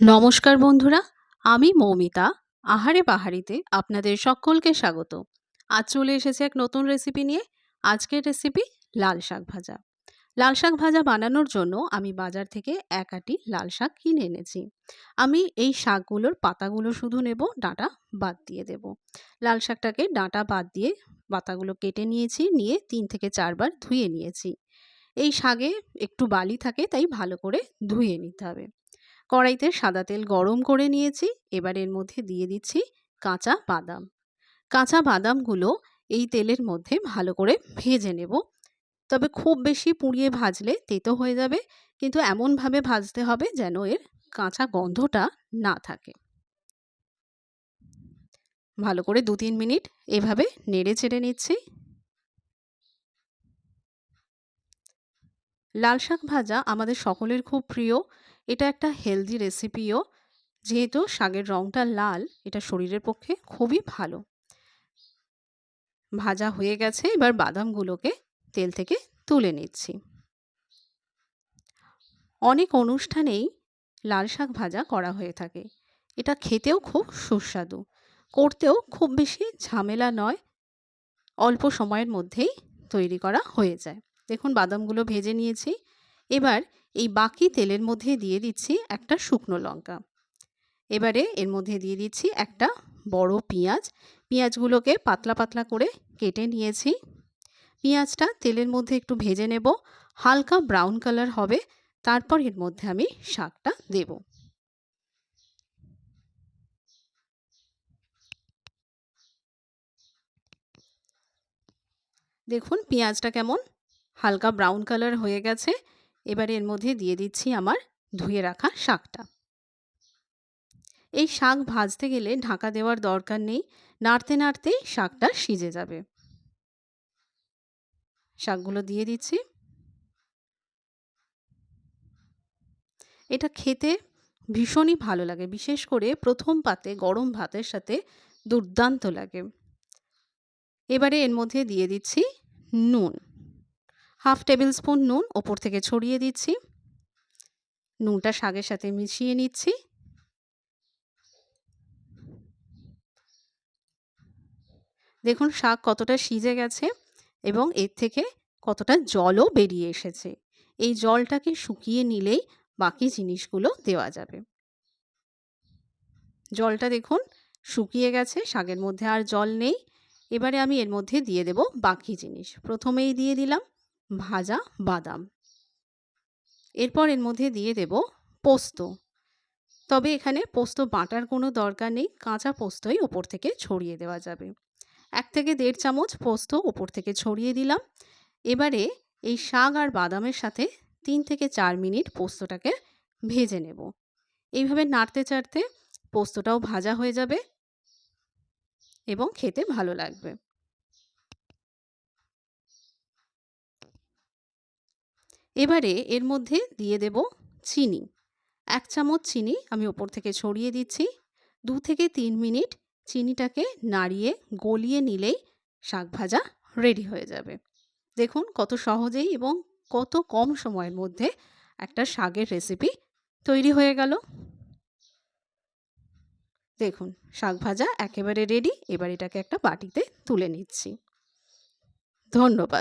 নমস্কার বন্ধুরা, আমি মৌমিতা, আহারে পাহাড়িতে আপনাদের সকলকে স্বাগত। আজ চলে এসেছে এক নতুন রেসিপি নিয়ে, আজকের রেসিপি লাল শাক ভাজা। লাল শাক ভাজা বানানোর জন্য আমি বাজার থেকে এক আটি লাল শাক কিনে এনেছি। আমি এই শাকগুলোর পাতাগুলো শুধু নেব, ডাঁটা বাদ দিয়ে দেব। লাল শাকটাকে ডাঁটা বাদ দিয়ে পাতাগুলো কেটে নিয়েছি, নিয়ে তিন থেকে চারবার ধুয়ে নিয়েছি। এই শাকে একটু বালি থাকে, তাই ভালো করে ধুয়ে নিতে হবে। কড়াইতে সাদা তেল গরম করে নিয়েছি। এবার এর মধ্যে দিয়ে দিচ্ছি কাঁচা বাদাম। কাঁচা বাদামগুলো এই তেলের মধ্যে ভালো করে ভেজে নেব। তবে খুব বেশি পুড়িয়ে ভাজলে তেতো হয়ে যাবে, কিন্তু এমনভাবে ভাজতে হবে যেন এর কাঁচা গন্ধটা না থাকে। ভালো করে দু তিন মিনিট এভাবে নেড়ে চেড়ে নিচ্ছি। লাল শাক ভাজা আমাদের সকলের খুব প্রিয়। এটা একটা হেলদি রেসিপিও যেহেতু শাকের রঙটা লাল, এটা শরীরের পক্ষে খুবই ভালো। ভাজা হয়ে গেছে, এবার বাদামগুলোকে তেল থেকে তুলে নিচ্ছি। অনেক অনুষ্ঠানেই লাল শাক ভাজা করা হয়ে থাকে। এটা খেতেও খুব সুস্বাদু। করতেও খুব বেশি ঝামেলা নয়। অল্প সময়ের মধ্যেই তৈরি করা হয়ে যায়। দেখুন, বাদামগুলো ভেজে নিয়েছি। এবার এই বাকি তেলের মধ্যে দিয়ে দিচ্ছি একটা শুকনো লঙ্কা। এবারে এর মধ্যে দিয়ে দিচ্ছি একটা বড় পেঁয়াজ। পেঁয়াজগুলোকে পাতলা পাতলা করে কেটে নিয়েছি। পেঁয়াজটা তেলের মধ্যে একটু ভেজে নেব। হালকা ব্রাউন কালার হবে। তারপর এর মধ্যে আমি শাকটা দেব। দেখুন পেঁয়াজটা কেমন? হালকা ব্রাউন কালার হয়ে গেছে। এবারে এর মধ্যে দিয়ে দিচ্ছি আমার ধুয়ে রাখা শাকটা। এই শাক ভাজতে গেলে ঢাকা দেওয়ার দরকার নেই, নাড়তে নাড়তেই শাকটা সিজে যাবে। শাকগুলো দিয়ে দিচ্ছি। এটা খেতে ভীষণই ভালো লাগে, বিশেষ করে প্রথম পাতে গরম ভাতের সাথে দুর্দান্ত লাগে। এবারে এর মধ্যে দিয়ে দিচ্ছি নুন। হাফ টেবিল স্পুন নুন ওপর থেকে ছড়িয়ে দিচ্ছি। নুনটা শাকের সাথে মিশিয়ে নিচ্ছি। দেখুন, শাক কতটা সিজে গেছে এবং এর থেকে কতটা জলও বেরিয়ে এসেছে। এই জলটাকে শুকিয়ে নিলেই বাকি জিনিসগুলো দেওয়া যাবে। জলটা দেখুন, শুকিয়ে গেছে, শাকের মধ্যে আর জল নেই। এবারে আমি এর মধ্যে দিয়ে দেব বাকি জিনিস। প্রথমেই দিয়ে দিলাম ভাজা বাদাম। এরপর এর মধ্যে দিয়ে দেব পোস্ত। তবে এখানে পোস্ত বাটার কোনো দরকার নেই, কাঁচা পোস্তই ওপর থেকে ছড়িয়ে দেওয়া যাবে। এক থেকে দেড় চামচ পোস্ত ওপর থেকে ছড়িয়ে দিলাম। এবারে এই শাক আর বাদামের সাথে তিন থেকে চার মিনিট পোস্তটাকে ভেজে নেব। এইভাবে নাড়তে চাড়তে পোস্তটাও ভাজা হয়ে যাবে এবং খেতে ভালো লাগবে। এবারে এর মধ্যে দিয়ে দেব চিনি। এক চামচ চিনি আমি ওপর থেকে ছড়িয়ে দিচ্ছি। দু থেকে তিন মিনিট চিনিটাকে নাড়িয়ে গলিয়ে নিলেই শাক ভাজা রেডি হয়ে যাবে। দেখুন কত সহজেই এবং কত কম সময়ের মধ্যে একটা শাকের রেসিপি তৈরি হয়ে গেল। দেখুন শাক ভাজা একেবারে রেডি এবার এটাকে একটা বাটিতে তুলে নিচ্ছি। ধন্যবাদ।